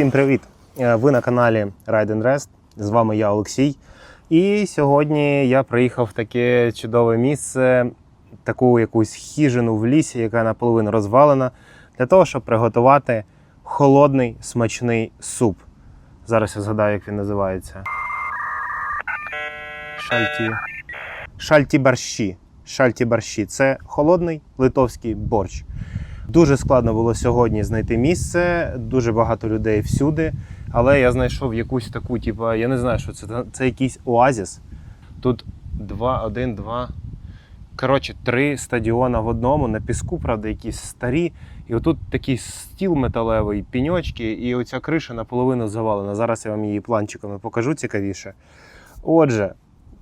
Всім привіт! Е, Ви на каналі Ride and Rest. З вами я, Олексій. І сьогодні я приїхав в таке чудове місце, таку якусь хижину в лісі, яка наполовину розвалена, для того, щоб приготувати холодний смачний суп. Зараз я згадаю, як він називається. Шальті. Шальті борщі. Шальті борщі. Це холодний литовський борщ. Дуже складно було сьогодні знайти місце, дуже багато людей всюди. Але я знайшов якусь таку, типу, я не знаю, що це. Це якийсь оазіс. Тут два, один, два. Коротше, три стадіона в одному, на піску, правда, якісь старі. І отут такий стіл металевий, піньочки, і оця криша наполовину завалена. Зараз я вам її планчиками покажу цікавіше. Отже,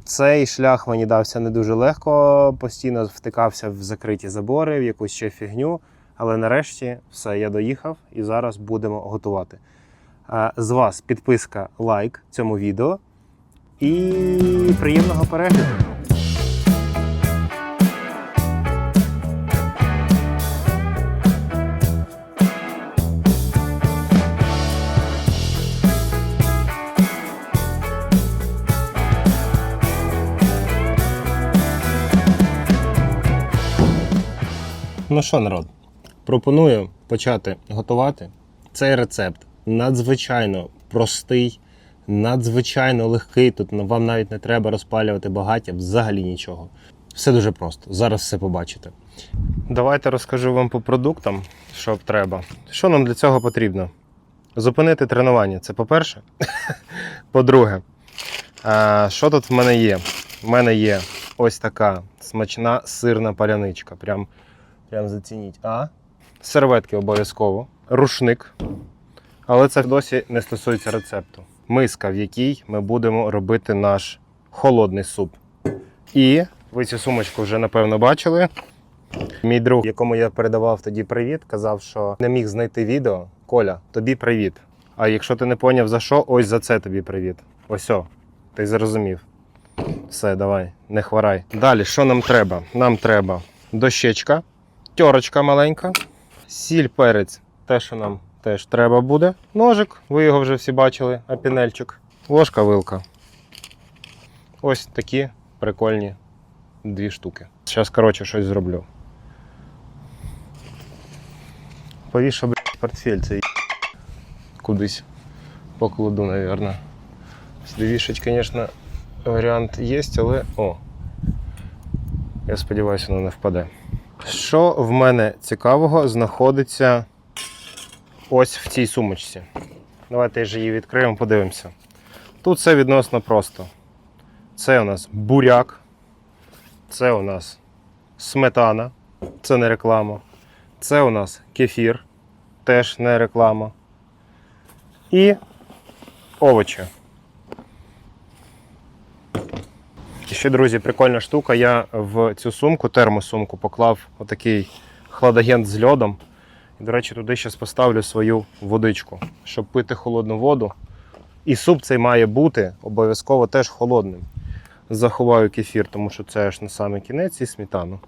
цей шлях мені дався не дуже легко, постійно втикався в закриті забори, в якусь ще фігню. Але нарешті все, я доїхав і зараз будемо готувати. Е, З вас підписка, лайк цьому відео і приємного перегляду. Ну що, народ, пропоную почати готувати. Цей рецепт надзвичайно простий, надзвичайно легкий. Тут вам навіть не треба розпалювати багаття, взагалі нічого. Все дуже просто. Зараз все побачите. Давайте розкажу вам по продуктам, що треба. Що нам для цього потрібно? Зупинити тренування. Це по-перше. По-друге, що тут в мене є? В мене є ось така смачна сирна паляничка. Прям Прям зацініть. А? Серветки обов'язково. Рушник. Але це досі не стосується рецепту. Миска, в якій ми будемо робити наш холодний суп. І ви цю сумочку вже напевно бачили. Мій друг, якому я передавав тоді привіт, казав, що не міг знайти відео. Коля, тобі привіт. А якщо ти не поняв за що, ось за це тобі привіт. Ось о, ти зрозумів. Все, давай, не хворай. Далі, що нам треба? Нам треба дощечка терочка маленька, сіль, перець, те, що нам теж треба буде. Ножик, ви його вже всі бачили, апінельчик, ложка вилка. Ось такі прикольні дві штуки. Зараз, коротше, щось зроблю. Повішу, блядь, портфель цей кудись покладу, мабуть. Вішать, звісно, варіант є, але. О! Я сподіваюся, воно не впаде. Що в мене цікавого знаходиться ось в цій сумочці? Давайте ж її відкриємо, подивимося. Тут все відносно просто. Це у нас буряк, це у нас сметана, це не реклама. Це у нас кефір, теж не реклама. І овочі. І ще, друзі, прикольна штука. Я в цю сумку, термосумку, поклав отакий хладагент з льодом. І, до речі, туди зараз поставлю свою водичку, щоб пити холодну воду. І суп цей має бути обов'язково теж холодним. Заховаю кефір, тому що це аж на самий кінець і сметану.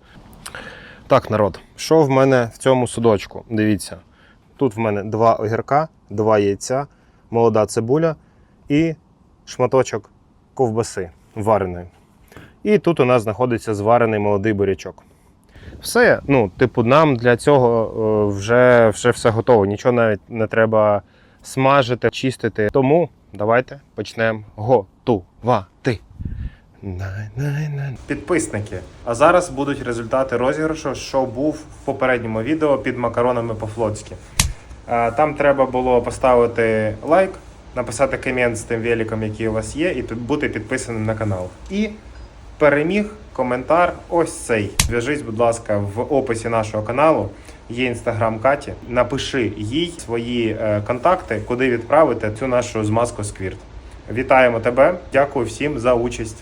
Так, народ, що в мене в цьому судочку? Дивіться, тут в мене два огірка, два яйця, молода цибуля і шматочок ковбаси вареної. І тут у нас знаходиться зварений молодий бурячок. Все, ну, типу, нам для цього е, вже, вже все готово. Нічого навіть не треба смажити, чистити. Тому давайте почнемо готувати. Підписники. А зараз будуть результати розіграшу, що був в попередньому відео під макаронами по-флотськи. Е, Там треба було поставити лайк, написати комент з тим великом, який у вас є, і тут бути підписаним на канал. І переміг коментар ось цей. Зв'яжись, будь ласка, в описі нашого каналу. Є інстаграм Каті. Напиши їй свої е, контакти, куди відправити цю нашу змазку сквірт. Вітаємо тебе! Дякую всім за участь.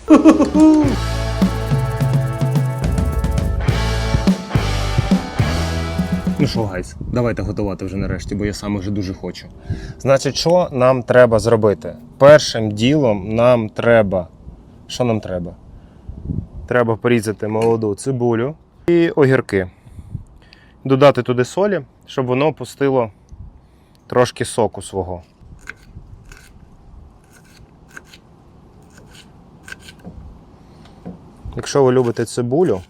Ну що, гайс, давайте готувати вже нарешті, бо я сам уже дуже хочу. Значить, що нам треба зробити? Першим ділом нам треба. Що нам треба? Треба порізати молоду цибулю і огірки. Додати туди солі, щоб воно пустило трошки соку свого. Якщо ви любите цибулю,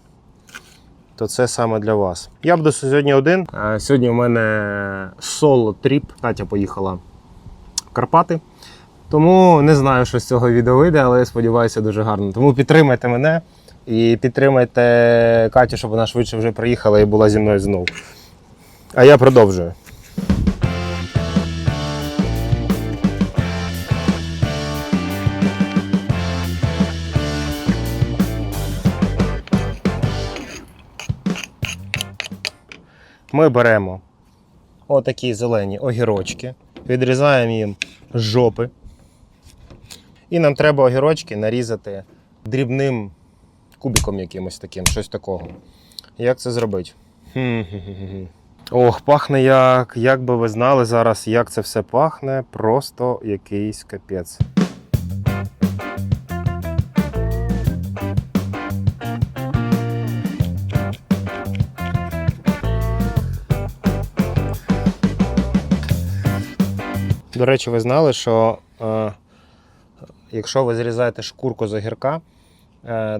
то це саме для вас. Я буду сьогодні один. Сьогодні у мене соло тріп. Катя поїхала в Карпати. Тому не знаю, що з цього відео вийде, але я сподіваюся, дуже гарно. Тому підтримайте мене і підтримайте Катю, щоб вона швидше вже приїхала і була зі мною знову. А я продовжую. Ми беремо отакі зелені огірочки, відрізаємо їм жопи. І нам треба огірочки нарізати дрібним кубиком якимось таким, щось такого. Як це зробити? Ох, пахне як. Як би ви знали зараз, як це все пахне, просто якийсь капець. До речі, ви знали, що е, якщо ви зрізаєте шкурку з огірка,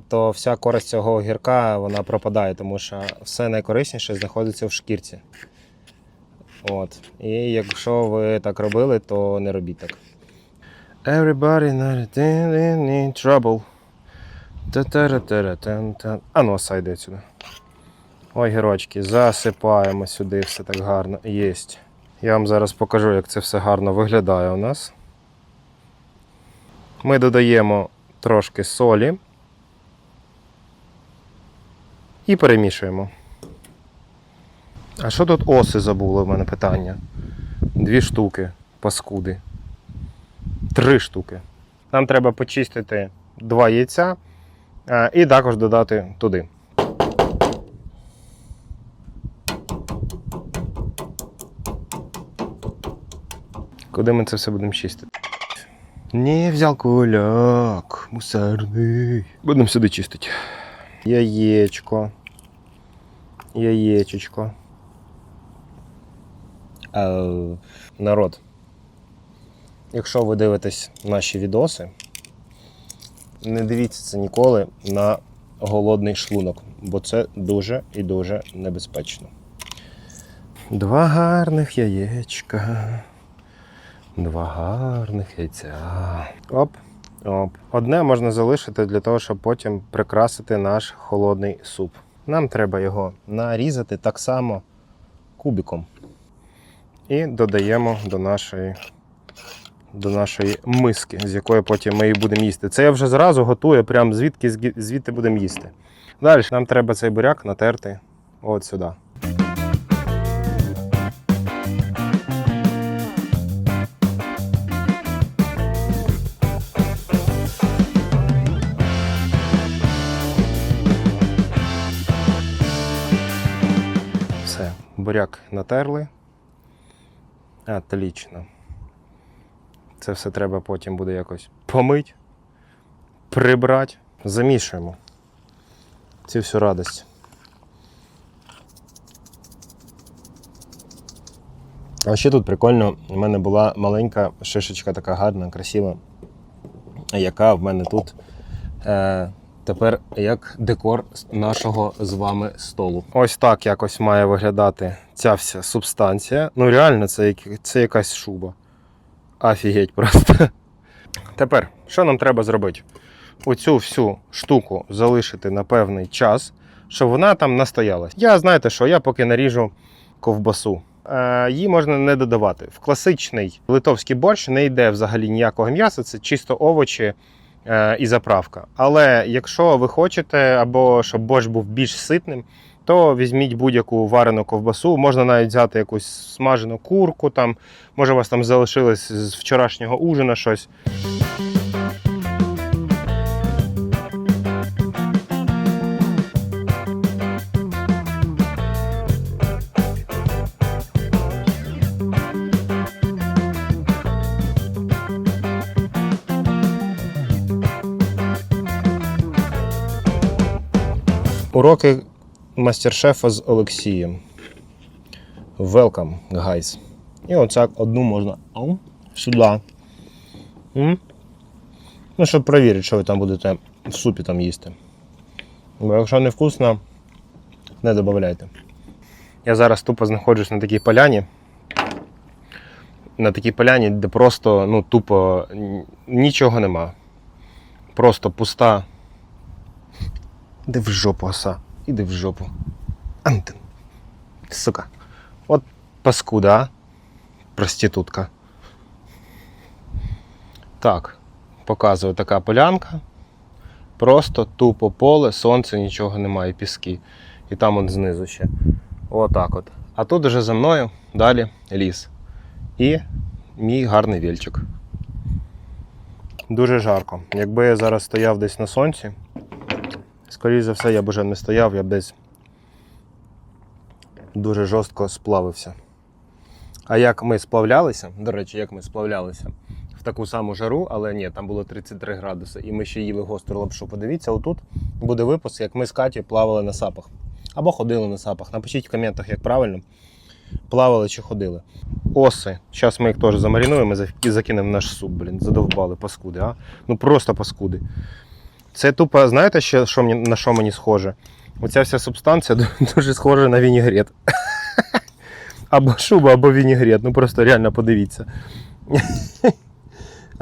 то вся користь цього огірка вона пропадає, тому що все найкорисніше знаходиться в шкірці. От. І якщо ви так робили, то не робіть так. Everybody in trouble. А ну, сайди сюди. Ой, гірочки, засипаємо сюди все так гарно. Єсть. Я вам зараз покажу, як це все гарно виглядає у нас. Ми додаємо трошки солі і перемішуємо. А що тут оси забули в мене питання? Дві штуки паскуди. Три штуки. Нам треба почистити два яйця е, і також додати туди. Куди ми це все будемо чистити? Не взяв куляк, мусорний. Будемо сюди чистити. Яєчко. Яєчечко. Е, народ. Якщо ви дивитесь наші відоси, не дивіться це ніколи на голодний шлунок, бо це дуже і дуже небезпечно. Два гарних яєчка. Два гарних яйця. Оп, оп. Одне можна залишити для того, щоб потім прикрасити наш холодний суп. Нам треба його нарізати так само кубиком. І додаємо до нашої, до нашої миски, з якої потім ми її будемо їсти. Це я вже зразу готую, прямо звідки звідти будемо їсти. Далі нам треба цей буряк натерти от сюди. Буряк натерли. Отлично. Це все треба потім буде якось помить, прибрати. Замішуємо цю всю радость. А ще тут прикольно, у мене була маленька шишечка така гарна, красива, яка в мене тут е, тепер як декор нашого з вами столу. Ось так якось має виглядати ця вся субстанція. Ну реально, це, це якась шуба. Офігеть просто. Тепер, що нам треба зробити? Оцю всю штуку залишити на певний час, щоб вона там настоялась. Я знаєте що, я поки наріжу ковбасу. Е, її можна не додавати. В класичний литовський борщ не йде взагалі ніякого м'яса, це чисто овочі і заправка. Але якщо ви хочете, або щоб борщ був більш ситним, то візьміть будь-яку варену ковбасу. Можна навіть взяти якусь смажену курку, там, може, у вас там залишилось з вчорашнього ужина щось. Уроки мастер-шефа з Олексієм. Welcome, guys. І оця одну можна сюди. Ну, щоб перевірити, що ви там будете в супі там їсти. Бо якщо не вкусно, не додавайте. Я зараз тупо знаходжусь на такій поляні. На такій поляні, де просто ну, тупо нічого нема. Просто пуста. Іди в жопу, оса. Іди в жопу. Антин. Сука. От паскуда, а? Проститутка. Так, показую така полянка. Просто тупо поле, сонце, нічого немає, піски. І там он знизу ще. Отак от. А тут уже за мною далі ліс. І мій гарний вільчик. Дуже жарко. Якби я зараз стояв десь на сонці, скоріше за все, я б уже не стояв, я б десь дуже жорстко сплавився. А як ми сплавлялися, до речі, як ми сплавлялися в таку саму жару, але ні, там було 33 градуси, і ми ще їли гостру лапшу. Подивіться, отут буде випуск, як ми з Катю плавали на сапах. Або ходили на сапах. Напишіть в коментах, як правильно. Плавали чи ходили. Оси. Зараз ми їх теж замарінуємо і закинемо в наш суп, блін. Задовбали паскуди, а? Ну просто паскуди. Це тупо, знаєте, ще, що мені, на що мені схоже? Оця вся субстанція дуже схожа на вінігрет. Або шуба, або вінігрет. Ну просто реально подивіться.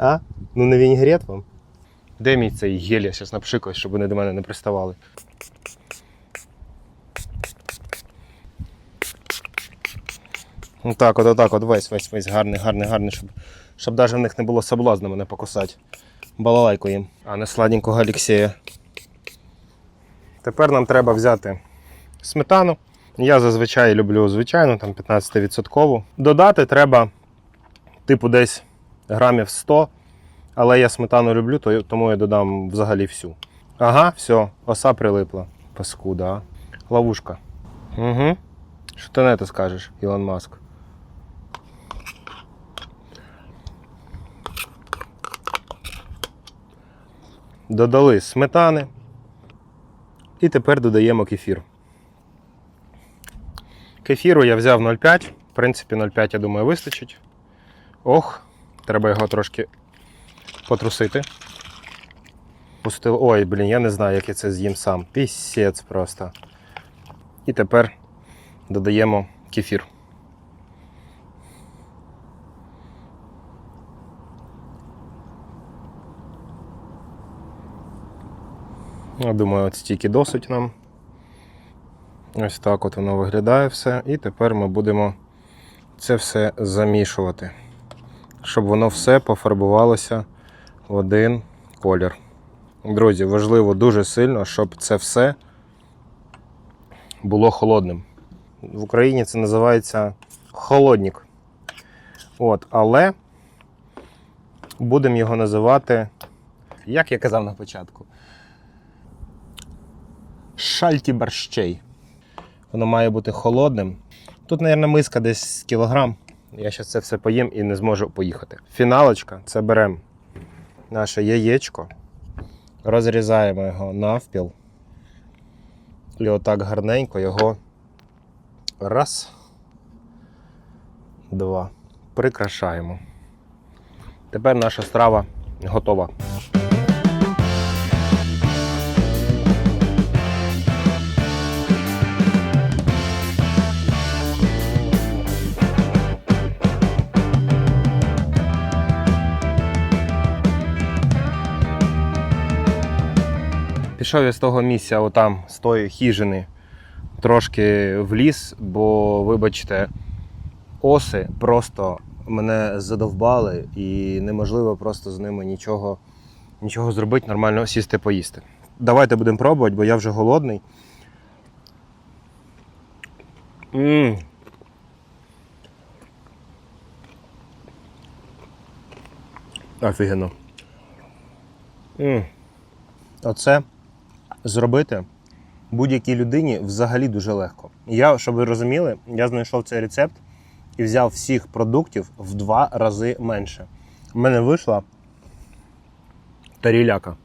А? Ну не вінігрет вам? Де мій цей гель? Я зараз напшикаю, щоб вони до мене не приставали. Ну так, от, отак, от весь, весь, весь гарний, гарний, гарний, щоб, щоб навіть в них не було соблазну мене покусати. Балалайку їм, а не сладенького Алексея. Тепер нам треба взяти сметану. Я зазвичай люблю звичайну, там 15%. Додати треба, типу, десь грамів 100. Але я сметану люблю, тому я додам взагалі всю. Ага, все, оса прилипла. Паскуда, а. Ловушка. Угу. Що ти на це скажеш, Ілон Маск? Додали сметани. І тепер додаємо кефір. Кефіру я взяв 0,5. В принципі, 0,5, я думаю, вистачить. Ох, треба його трошки потрусити. Пустив. Ой, блін, я не знаю, як я це з'їм сам. Пісець просто. І тепер додаємо кефір. Я думаю, от стільки досить нам. Ось так от воно виглядає все. І тепер ми будемо це все замішувати, щоб воно все пофарбувалося в один колір. Друзі, важливо дуже сильно, щоб це все було холодним. В Україні це називається холодник. От, але будемо його називати, як я казав на початку, шальті борщей. Воно має бути холодним. Тут, мабуть, миска десь кілограм. Я зараз це все поїм і не зможу поїхати. Фіналочка це беремо наше яєчко, розрізаємо його навпіл. І отак гарненько його раз, два. Прикрашаємо. Тепер наша страва готова. Пішов я з того місця, отам, з тої хіжини, трошки в ліс, бо, вибачте, оси просто мене задовбали і неможливо просто з ними нічого, нічого зробити, нормально сісти поїсти. Давайте будемо пробувати, бо я вже голодний. м Офігенно. м Оце зробити будь-якій людині взагалі дуже легко. Я, щоб ви розуміли, я знайшов цей рецепт і взяв всіх продуктів в два рази менше. У мене вийшла таріляка.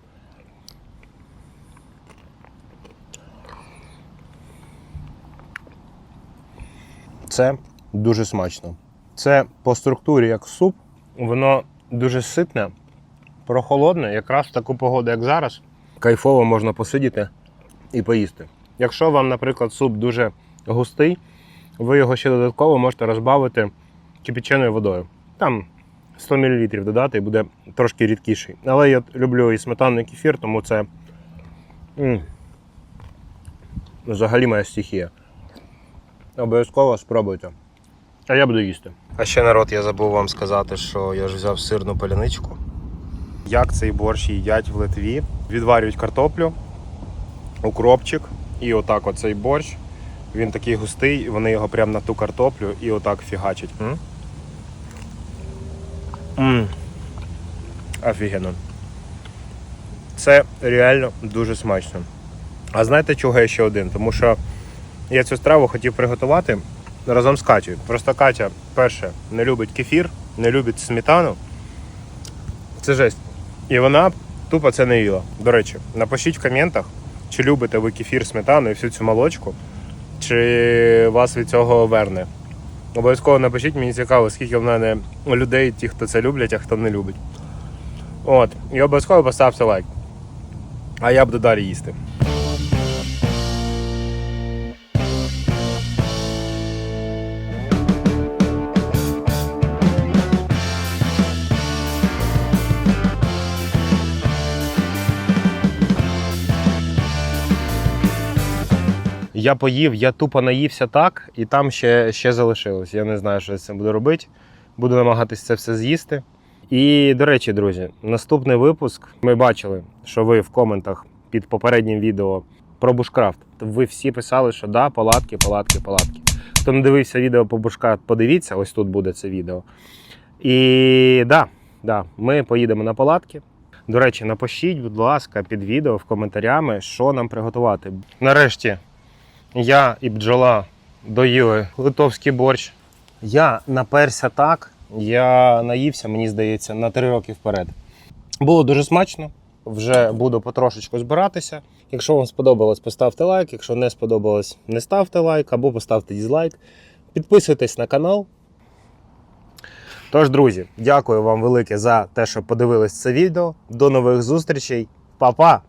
Це дуже смачно. Це по структурі як суп, воно дуже ситне, прохолодне, якраз в таку погоду, як зараз. Кайфово можна посидіти і поїсти. Якщо вам, наприклад, суп дуже густий, ви його ще додатково можете розбавити кипяченою водою. Там 100 мл додати і буде трошки рідкіший. Але я люблю і сметанний кефір, тому це м, взагалі моя стихія. Обов'язково спробуйте. А я буду їсти. А ще народ, я забув вам сказати, що я ж взяв сирну паляничку. Як цей борщ їдять в Литві? Відварюють картоплю, укропчик, і отак оцей борщ. Він такий густий, вони його прямо на ту картоплю і отак фігачать. М? М. Офігенно. Це реально дуже смачно. А знаєте, чого я ще один? Тому що я цю страву хотів приготувати разом з Катєю. Просто Катя, перше, не любить кефір, не любить сметану. Це жесть. І вона тупо це не їла. До речі, напишіть в коментах, чи любите ви кефір, сметану і всю цю молочку, чи вас від цього верне. Обов'язково напишіть, мені цікаво, скільки в мене людей, ті, хто це люблять, а хто не любить. От, і обов'язково поставте лайк. А я буду далі їсти. Я поїв, я тупо наївся так, і там ще, ще залишилось. Я не знаю, що я з цим буду робити. Буду намагатися це все з'їсти. І, до речі, друзі, наступний випуск ми бачили, що ви в коментах під попереднім відео про бушкрафт. Ви всі писали, що да, палатки, палатки, палатки. Хто не дивився відео по бушкрафт, подивіться, ось тут буде це відео. І да, да, ми поїдемо на палатки. До речі, напишіть, будь ласка, під відео в коментарями, що нам приготувати. Нарешті я і бджола доїли литовський борщ. Я наперся так, я наївся, мені здається, на три роки вперед. Було дуже смачно. Вже буду потрошечку збиратися. Якщо вам сподобалось, поставте лайк. Якщо не сподобалось, не ставте лайк або поставте дізлайк. Підписуйтесь на канал. Тож, друзі, дякую вам велике за те, що подивились це відео. До нових зустрічей. Па-па!